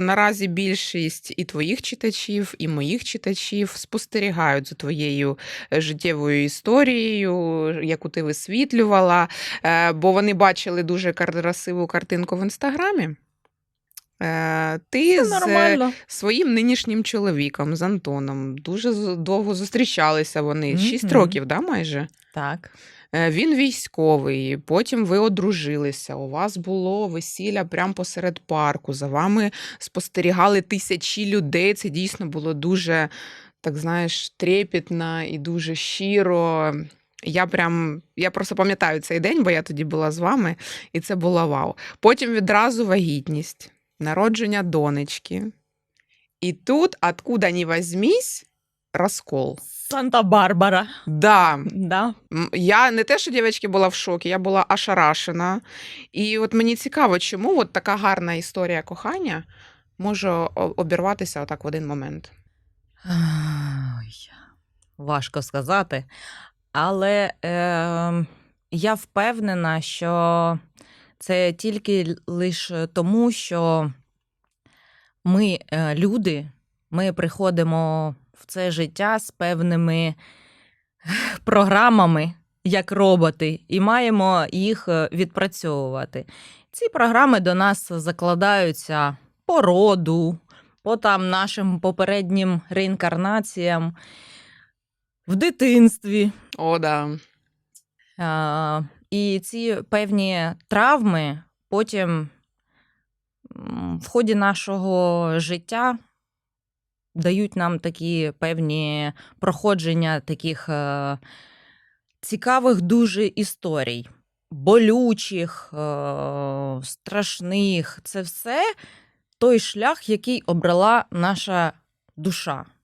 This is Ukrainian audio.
наразі більшість і твоїх читачів, і моїх читачів спостерігають за твоєю е, життєвою історією, яку ти висвітлювала, е, бо вони бачили дуже красиву картинку в інстаграмі. Е, Ти з своїм нинішнім чоловіком, з Антоном, дуже довго зустрічалися вони. Шість Мгм. років, да, майже? Так. Е, Він військовий, потім ви одружилися. У вас було весілля прямо посеред парку. За вами спостерігали тисячі людей. Це дійсно було дуже, так знаєш, трепетно і дуже щиро. Я прям я просто пам'ятаю цей день, бо я тоді була з вами, і це було вау. Потім відразу вагітність, народження донечки. І тут, откуда ні возьмись, розкол. Санта-Барбара. Да, Да. Я не те, що дівчатки була в шокі, я була ошарашена. І от мені цікаво, чому от така гарна історія кохання може обірватися отак в один момент. Ой, важко сказати. Але е, я впевнена, що це тільки лише тому, що ми, е, люди, ми приходимо в це життя з певними програмами, як роботи, і маємо їх е, відпрацьовувати. Ці програми до нас закладаються по роду, по там нашим попереднім реінкарнаціям в дитинстві. О, да. І ці певні травми потім в ході нашого життя дають нам такі певні проходження таких е, цікавих дуже історій, болючих, е, страшних. Це все той шлях, який обрала наша душа.